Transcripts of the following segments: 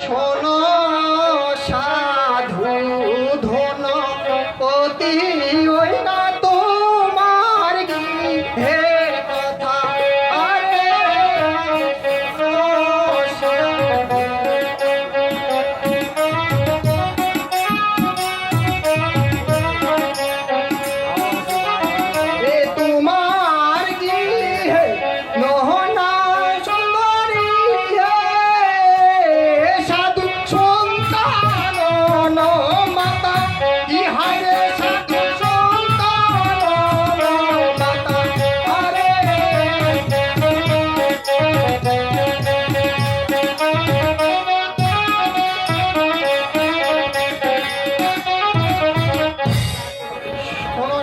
শোনো সাধু ধনপতি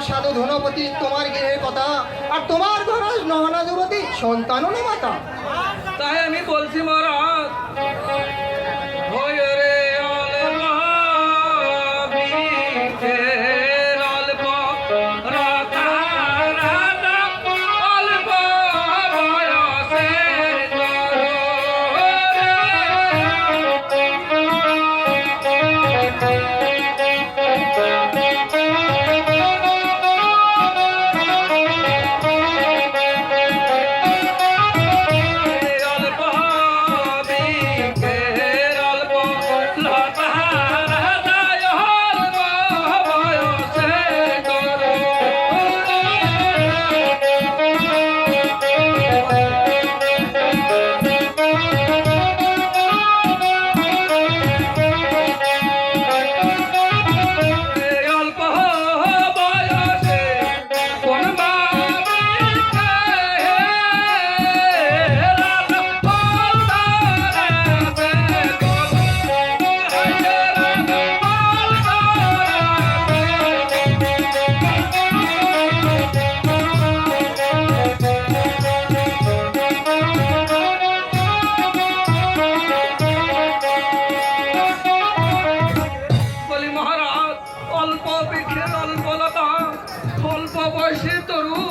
সাধু ধনপতি, তোমার গৃহের কথা আর তোমার ঘর নহনা যুবতী, সন্তানও না মাতা। তাই আমি বলছি মহারাজ Caixinha Toru!